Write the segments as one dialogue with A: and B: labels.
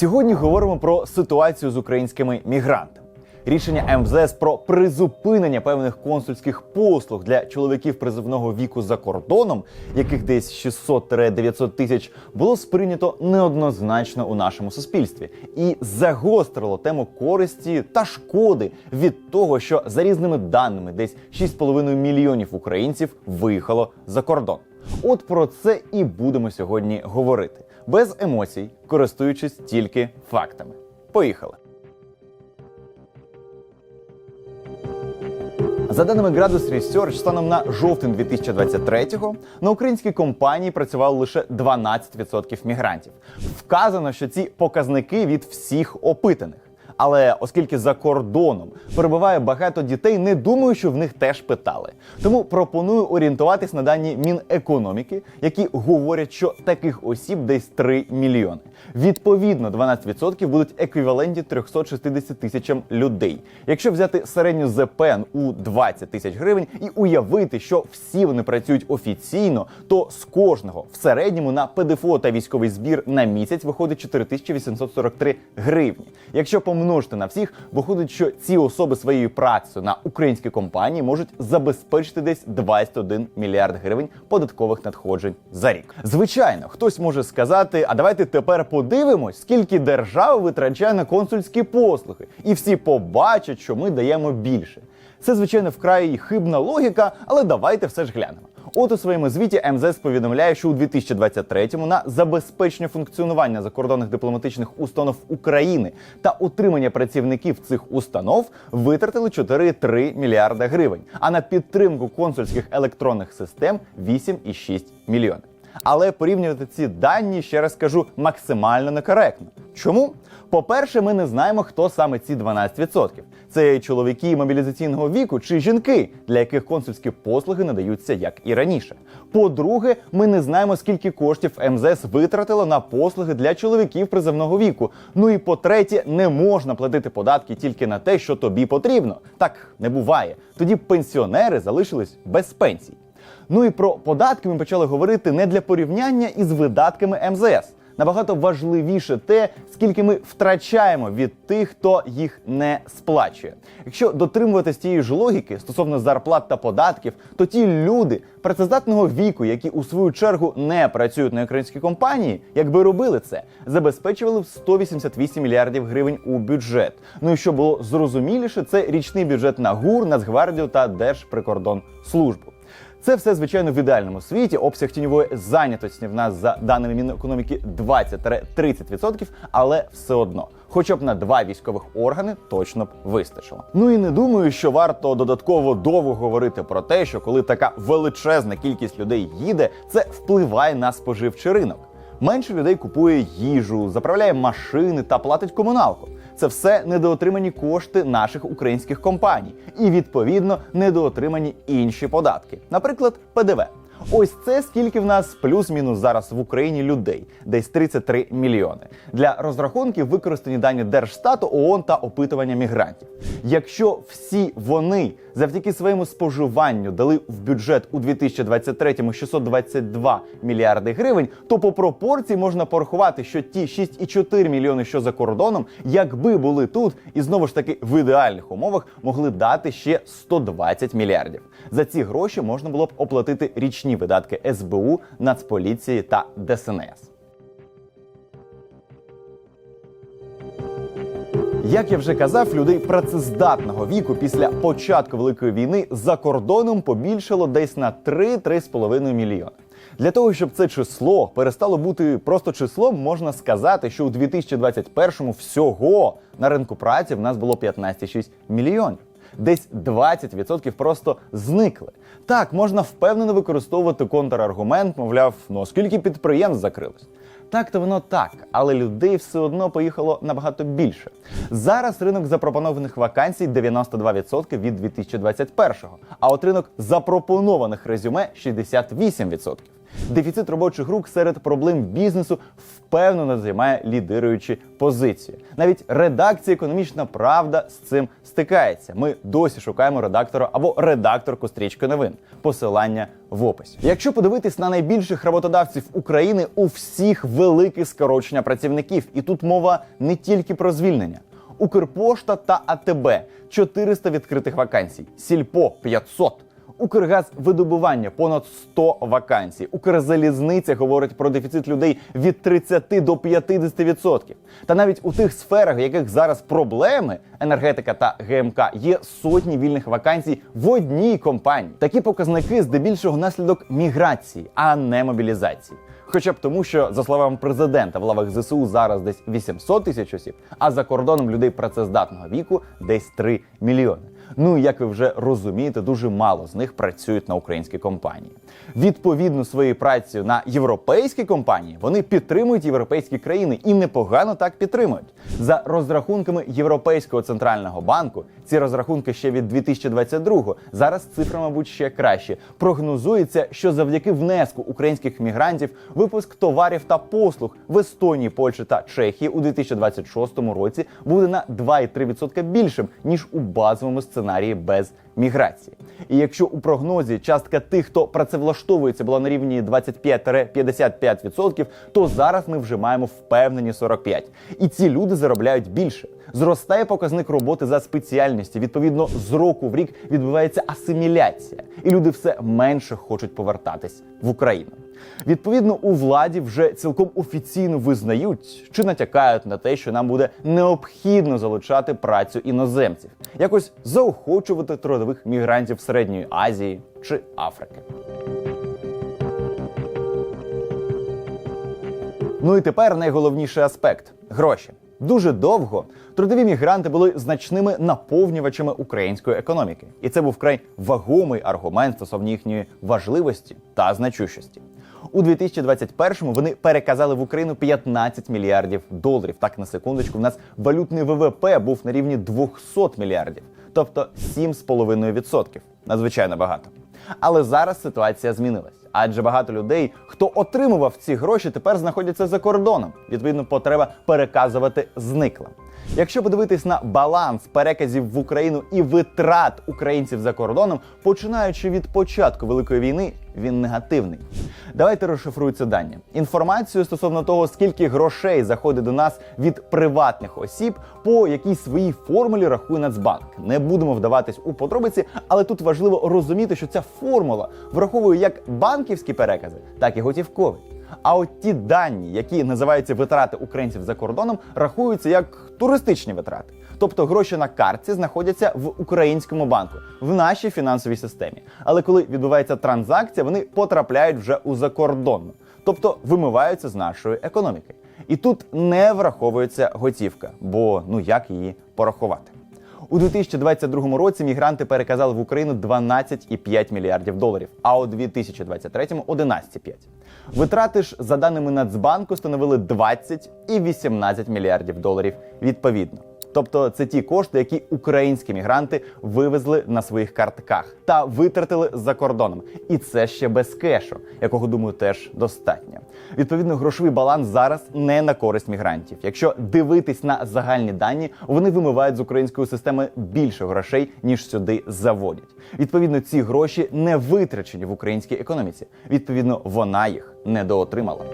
A: Сьогодні говоримо про ситуацію з українськими мігрантами. Рішення МЗС про призупинення певних консульських послуг для чоловіків призивного віку за кордоном, яких десь 600-900 тисяч, було сприйнято неоднозначно у нашому суспільстві і загострило тему користі та шкоди від того, що за різними даними десь 6,5 мільйонів українців виїхало за кордон. От про це і будемо сьогодні говорити без емоцій, користуючись тільки фактами. Поїхали. За даними Gradus Research, станом на жовтень 2023-го на українській компанії працювало лише 12% мігрантів. Вказано, що ці показники від всіх опитаних. Але оскільки за кордоном перебуває багато дітей, не думаю, що в них теж питали. Тому пропоную орієнтуватись на дані Мінекономіки, які говорять, що таких осіб десь 3 мільйони. Відповідно, 12% будуть еквіваленті 360 тисячам людей. Якщо взяти середню ЗПН у 20 тисяч гривень і уявити, що всі вони працюють офіційно, то з кожного в середньому на ПДФО та військовий збір на місяць виходить 4843 гривні. Якщо помножити на всіх, виходить, що ці особи своєю працею на українські компанії можуть забезпечити десь 21 мільярд гривень податкових надходжень за рік. Звичайно, хтось може сказати: а давайте тепер подивимось, скільки держава витрачає на консульські послуги, і всі побачать, що ми даємо більше. Це звичайно вкрай хибна логіка, але давайте все ж глянемо. От у своєму звіті МЗС повідомляє, що у 2023-му на забезпечення функціонування закордонних дипломатичних установ України та утримання працівників цих установ витратили 4,3 мільярда гривень, а на підтримку консульських електронних систем 8,6 мільйонів. Але порівнювати ці дані, ще раз кажу, максимально некоректно. Чому? По-перше, ми не знаємо, хто саме ці 12%. Це чоловіки мобілізаційного віку чи жінки, для яких консульські послуги надаються як і раніше. По-друге, ми не знаємо, скільки коштів МЗС витратило на послуги для чоловіків призовного віку. Ну і по-третє, не можна платити податки тільки на те, що тобі потрібно. Так не буває. Тоді пенсіонери залишились без пенсій. Ну і про податки ми почали говорити не для порівняння із видатками МЗС. Набагато важливіше те, скільки ми втрачаємо від тих, хто їх не сплачує. Якщо дотримуватись тієї ж логіки стосовно зарплат та податків, то ті люди працездатного віку, які у свою чергу не працюють на українській компанії, якби робили це, забезпечували б 188 мільярдів гривень у бюджет. Ну і що було зрозуміліше, це річний бюджет на ГУР, Нацгвардію та Держприкордонслужбу. Це все звичайно в ідеальному світі. Обсяг тіньової зайнятості в нас за даними Мінекономіки 20-30%, але все одно. Хоча б на два військових органи точно б вистачило. Ну і не думаю, що варто додатково довго говорити про те, що коли така величезна кількість людей їде, це впливає на споживчий ринок. Менше людей купує їжу, заправляє машини та платить комуналку. Це все недоотримані кошти наших українських компаній, і відповідно недоотримані інші податки, наприклад, ПДВ. Ось це скільки в нас плюс-мінус зараз в Україні людей, десь 33 мільйони. Для розрахунків використані дані Держстату, ООН та опитування мігрантів. Якщо всі вони завдяки своєму споживанню дали в бюджет у 2023-му 622 мільярди гривень, то по пропорції можна порахувати, що ті 6,4 мільйони, що за кордоном, якби були тут, і знову ж таки в ідеальних умовах могли дати ще 120 мільярдів. За ці гроші можна було б оплатити річні видатки СБУ, Нацполіції та ДСНС. Як я вже казав, людей працездатного віку після початку великої війни за кордоном побільшало десь на 3-3,5 мільйони. Для того щоб це число перестало бути просто числом, можна сказати, що у 2021-му всього на ринку праці в нас було 15,6 мільйонів. Десь 20% просто зникли. Так, можна впевнено використовувати контраргумент, мовляв, ну скільки підприємств закрилось. Так то воно так, але людей все одно поїхало набагато більше. Зараз ринок запропонованих вакансій 92% від 2021-го, а от ринок запропонованих резюме 68%. Дефіцит робочих рук серед проблем бізнесу впевнено займає лідируючі позиції. Навіть редакція Економічна Правда з цим стикається. Ми досі шукаємо редактора або редакторку стрічки новин. Посилання в описі. Якщо подивитись на найбільших роботодавців України, у всіх велике скорочення працівників, і тут мова не тільки про звільнення. Укрпошта та АТБ 400 відкритих вакансій, Сільпо 500. Укргазвидобування понад 100 вакансій. Укрзалізниця говорить про дефіцит людей від 30 до 50%. Та навіть у тих сферах, в яких зараз проблеми, енергетика та ГМК, є сотні вільних вакансій в одній компанії. Такі показники здебільшого наслідок міграції, а не мобілізації. Хоча б тому, що за словами президента в лавах ЗСУ зараз десь 800 тисяч осіб, а за кордоном людей працездатного віку десь 3 мільйони. Ну як ви вже розумієте, дуже мало з них працюють на українські компанії. Відповідно своєю працею на європейські компанії вони підтримують європейські країни і непогано так підтримують. За розрахунками Європейського центрального банку, ці розрахунки ще від 2022-го, зараз цифра, мабуть, ще краще. Прогнозується, що завдяки внеску українських мігрантів випуск товарів та послуг в Естонії, Польщі та Чехії у 2026 році буде на 2,3% більшим ніж у базовому сценарії без міграції. І якщо у прогнозі частка тих, хто працевлаштовується, була на рівні 25-55%, то зараз ми вже маємо впевнені 45%. І ці люди заробляють більше. Зростає показник роботи за спеціальністю. Відповідно, з року в рік відбувається асиміляція, і люди все менше хочуть повертатись в Україну. Відповідно, у владі вже цілком офіційно визнають чи натякають на те, що нам буде необхідно залучати працю іноземців, якось заохочувати трудових мігрантів Середньої Азії чи Африки. Ну і тепер найголовніший аспект гроші. Дуже довго трудові мігранти були значними наповнювачами української економіки, і це був край вагомий аргумент стосовно їхньої важливості та значущості. У 2021-му вони переказали в Україну 15 мільярдів доларів. Так на секундочку, в нас валютний ВВП був на рівні 200 мільярдів, тобто 7,5%. Надзвичайно багато. Але зараз ситуація змінилась, адже багато людей, хто отримував ці гроші, тепер знаходяться за кордоном. Відповідно, потреба переказувати зникла. Якщо подивитись на баланс переказів в Україну і витрат українців за кордоном, починаючи від початку великої війни, він негативний. Давайте розшифрую ці дані. Інформацію стосовно того, скільки грошей заходить до нас від приватних осіб, по якій своїй формулі рахує Нацбанк. Не будемо вдаватись у подробиці, але тут важливо розуміти, що ця формула враховує як банківські перекази, так і готівкові. А от ті дані, які називаються витрати українців за кордоном, рахуються як туристичні витрати. Тобто гроші на картці знаходяться в українському банку, в нашій фінансовій системі. Але коли відбувається транзакція, вони потрапляють вже у закордонну, тобто вимиваються з нашої економіки. І тут не враховується готівка, бо ну як її порахувати. У 2022 році мігранти переказали в Україну 12,5 мільярдів доларів, а у 2023 – 11,5. Витрати ж, за даними Нацбанку, становили 20 і 18 мільярдів доларів відповідно. Тобто це ті кошти, які українські мігранти вивезли на своїх картках та витратили за кордоном. І це ще без кешу, якого думаю, теж достатньо. Відповідно, грошовий баланс зараз не на користь мігрантів. Якщо дивитись на загальні дані, вони вимивають з української системи більше грошей ніж сюди заводять. Відповідно, ці гроші не витрачені в українській економіці. Відповідно, вона їх недоотримала.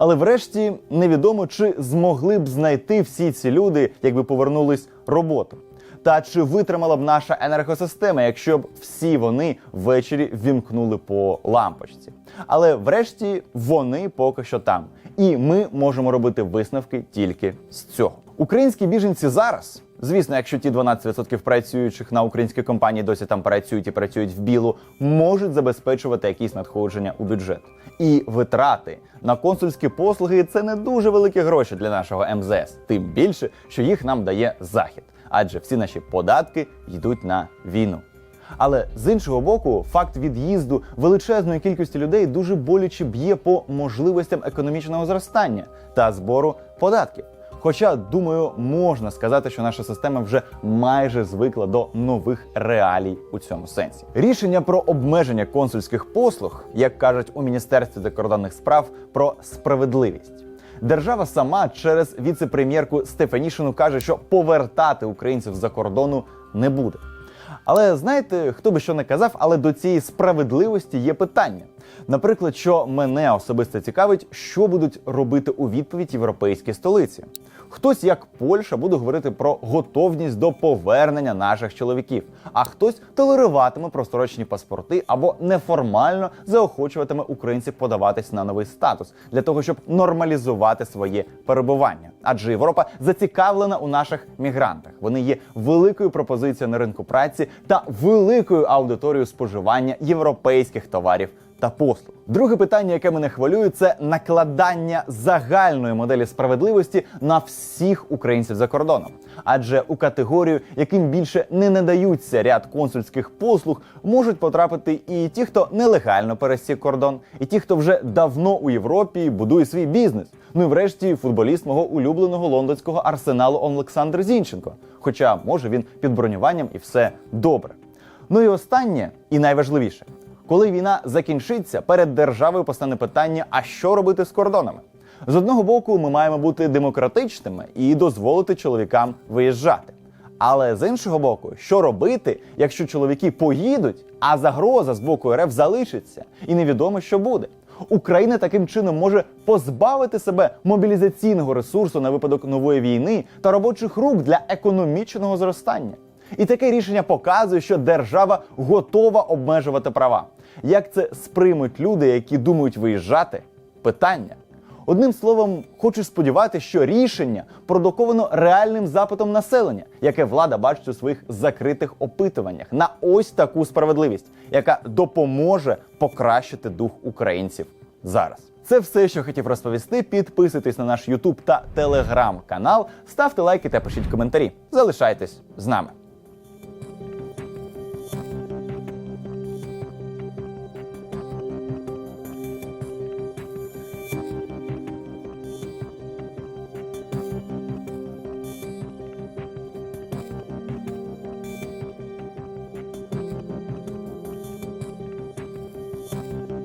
A: Але врешті невідомо, чи змогли б знайти всі ці люди, якби повернулись роботу. Та чи витримала б наша енергосистема, якщо б всі вони ввечері вімкнули по лампочці? Але врешті вони поки що там, і ми можемо робити висновки тільки з цього. Українські біженці зараз, звісно, якщо ті 12% працюючих на українські компанії досі там працюють і працюють в білу, можуть забезпечувати якісь надходження у бюджет. І витрати на консульські послуги це не дуже великі гроші для нашого МЗС, тим більше, що їх нам дає захід, адже всі наші податки йдуть на війну. Але з іншого боку, факт від'їзду величезної кількості людей дуже боляче б'є по можливостям економічного зростання та збору податків. Хоча, думаю, можна сказати, що наша система вже майже звикла до нових реалій у цьому сенсі. Рішення про обмеження консульських послуг, як кажуть у міністерстві закордонних справ, про справедливість. Держава сама через віце-прем'єрку Стефанішину каже, що повертати українців за кордону не буде. Але знаєте, хто би що не казав, але до цієї справедливості є питання. Наприклад, що мене особисто цікавить, що будуть робити у відповідь європейські столиці. Хтось, як Польща, буде говорити про готовність до повернення наших чоловіків, а хтось толеруватиме просторочні паспорти або неформально заохочуватиме українців подаватись на новий статус для того, щоб нормалізувати своє перебування. Адже Європа зацікавлена у наших мігрантах. Вони є великою пропозицією на ринку праці та великою аудиторією споживання європейських товарів та послуг. Друге питання, яке мене хвилює, це накладання загальної моделі справедливості на всіх українців за кордоном. Адже у категорію, яким більше не надаються ряд консульських послуг, можуть потрапити і ті, хто нелегально пересік кордон, і ті, хто вже давно у Європі будує свій бізнес. Ну і врешті футболіст мого улюбленого лондонського арсеналу Олександр Зінченко. Хоча може він під бронюванням і все добре. Ну і останнє, і найважливіше. Коли війна закінчиться, перед державою постане питання: а що робити з кордонами? З одного боку, ми маємо бути демократичними і дозволити чоловікам виїжджати. Але з іншого боку, що робити, якщо чоловіки поїдуть, а загроза з боку РФ залишиться, і невідомо, що буде. Україна таким чином може позбавити себе мобілізаційного ресурсу на випадок нової війни та робочих рук для економічного зростання. І таке рішення показує, що держава готова обмежувати права. Як це сприймуть люди, які думають виїжджати? Питання. Одним словом, хочу сподіватися, що рішення продуковано реальним запитом населення, яке влада бачить у своїх закритих опитуваннях на ось таку справедливість, яка допоможе покращити дух українців зараз. Це все, що хотів розповісти. Підписуйтесь на наш YouTube та Telegram канал, ставте лайки та пишіть коментарі. Залишайтесь з нами.